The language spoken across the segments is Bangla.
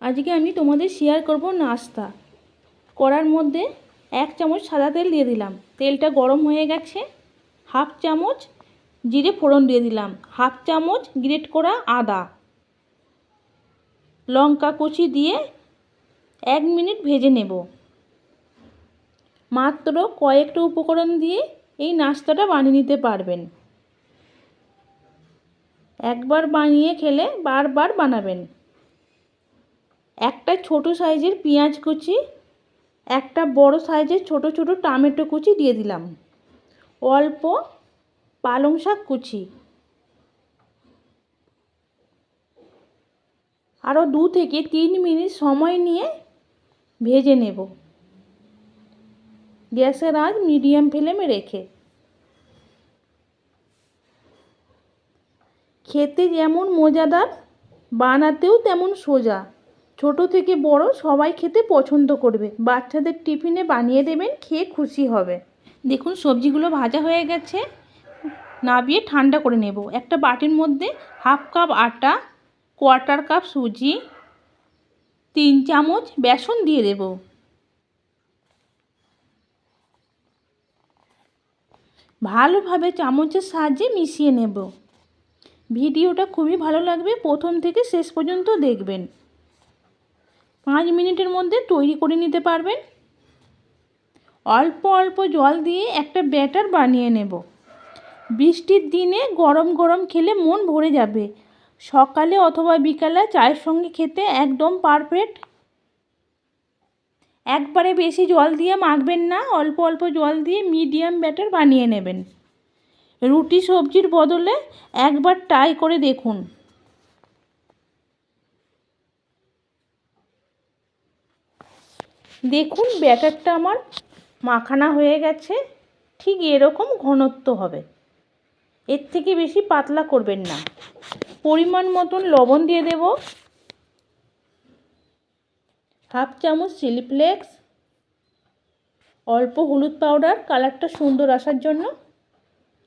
আজকে আমি তোমাদের শেয়ার করব নাস্তা। কড়ার মধ্যে এক চামচ সাদা তেল দিয়ে দিলাম। তেলটা গরম হয়ে গেছে। হাফ চামচ জিরে ফোড়ন দিয়ে দিলাম। হাফ চামচ গ্রেট করা আদা। লঙ্কা কুচি দিয়ে এক মিনিট ভেজে নেব। মাত্র কয়েকটা উপকরণ দিয়ে এই নাস্তাটা বানিয়ে নিতে পারবেন। একবার বানিয়ে খেলে বারবার বানাবেন। একটা ছোট সাইজের পেঁয়াজ কুচি, একটা বড় সাইজের ছোট ছোট টমেটো কুচি দিয়ে দিলাম। অল্প পালং শাক কুচি। আরও দু থেকে তিন মিনিট সময় নিয়ে ভেজে নেব। গ্যাসের আজ মিডিয়াম ফ্লেমে রেখে। খেতে যেমন মজাদার, বানাতেও তেমন সোজা। ছোট থেকে বড় সবাই খেতে পছন্দ করবে। বাচ্চাদের টিফিনে বানিয়ে দেবেন, খেয়ে খুশি হবে। দেখুন, সবজিগুলো ভাজা হয়ে গেছে। নাবিয়ে ঠান্ডা করে নেব। একটা বাটির মধ্যে হাফ কাপ আটা, কোয়ার্টার কাপ সুজি, তিন চামচ বেসন দিয়ে দেব। ভালোভাবে চামচের সাহায্যে মিশিয়ে নেব। ভিডিওটা খুবই ভালো লাগবে। প্রথম থেকে শেষ পর্যন্ত দেখবেন। পাঁচ মিনিটের মধ্যে তৈরি করে নিতে পারবেন। অল্প অল্প জল দিয়ে একটা ব্যাটার বানিয়ে নেব। বৃষ্টির দিনে গরম গরম খেলে মন ভরে যাবে। সকালে অথবা বিকালে চায়ের সঙ্গে খেতে একদম পারফেক্ট। একবারে বেশি জল দিয়ে মাখবেন না, অল্প অল্প জল দিয়ে মিডিয়াম ব্যাটার বানিয়ে নেবেন। রুটি, সবজির বদলে একবার ট্রাই করে দেখুন। দেখুন, ব্যাটারটা আমার মাখানা হয়ে গেছে। ঠিক এরকম ঘনত্ব হবে। এর থেকে বেশি পাতলা করবেন না। পরিমাণ মতন লবণ দিয়ে দেব। হাফ চামচ চিলি ফ্লেক্স। অল্প হলুদ পাউডার। কালারটা সুন্দর আসার জন্য।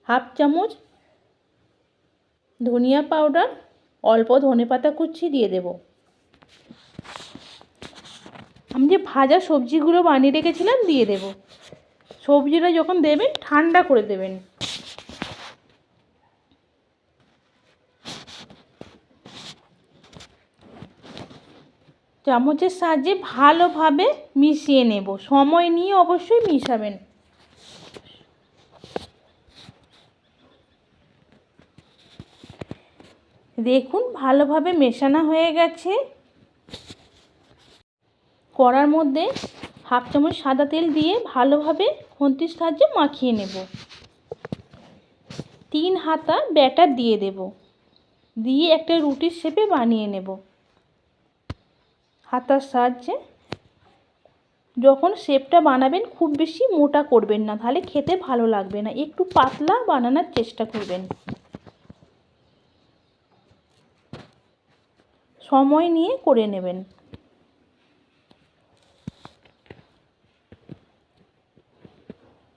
হাফ চামচ ধনিয়া পাউডার। অল্প ধনে পাতা কুচি দিয়ে দেব। আমি যে ভাজা সবজিগুলো বানিয়ে রেখেছিলাম দিয়ে দেব। সবজিটা যখন দেবেন, ঠান্ডা করে দেবেন। চামচের সাহায্যে ভালোভাবে মিশিয়ে নেব। সময় নিয়ে অবশ্যই মিশাবেন। দেখুন, ভালোভাবে মেশানো হয়ে গেছে। কড়ার মধ্যে হাফ চামচ সাদা তেল দিয়ে ভালোভাবে খন্তির সাহায্যে মাখিয়ে নেব। তিন হাতা ব্যাটার দিয়ে দেব। দিয়ে একটা রুটির শেপে বানিয়ে নেব। হাতার সাহায্যে যখন শেপটা বানাবেন খুব বেশি মোটা করবেন না, তাহলে খেতে ভালো লাগবে না। একটু পাতলা বানানোর চেষ্টা করবেন। সময় নিয়ে করে নেবেন।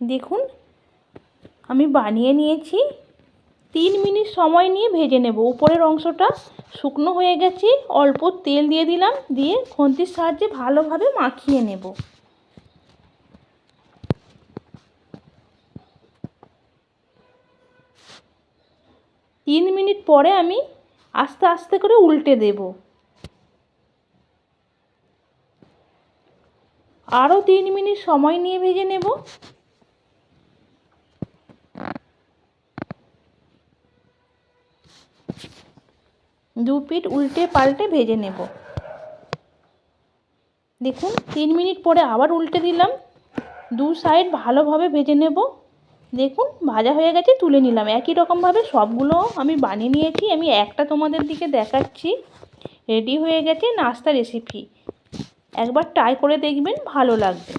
দেখুন, আমি বানিয়ে নিয়েছি। তিন মিনিট সময় নিয়ে ভেজে নেব। উপরের অংশটা শুকনো হয়ে গেছে, অল্প তেল দিয়ে দিলাম, দিয়ে খুন্তির সাহায্যে ভালোভাবে মাখিয়ে নেব। তিন মিনিট পরে আমি আস্তে আস্তে করে উল্টে দেব। আরও তিন মিনিট সময় নিয়ে ভেজে নেব। দু পিঠ উল্টে পাল্টে ভেজে নেব। দেখুন, তিন মিনিট পরে আবার উল্টে দিলাম। দু সাইড ভালোভাবে ভেজে নেব। দেখুন, ভাজা হয়ে গেছে, তুলে নিলাম। একই রকমভাবে সবগুলো আমি বানিয়ে নিয়েছি। আমি একটা তোমাদের দিকে দেখাচ্ছি। রেডি হয়ে গেছে নাস্তা রেসিপি। একবার ট্রাই করে দেখবেন, ভালো লাগবে।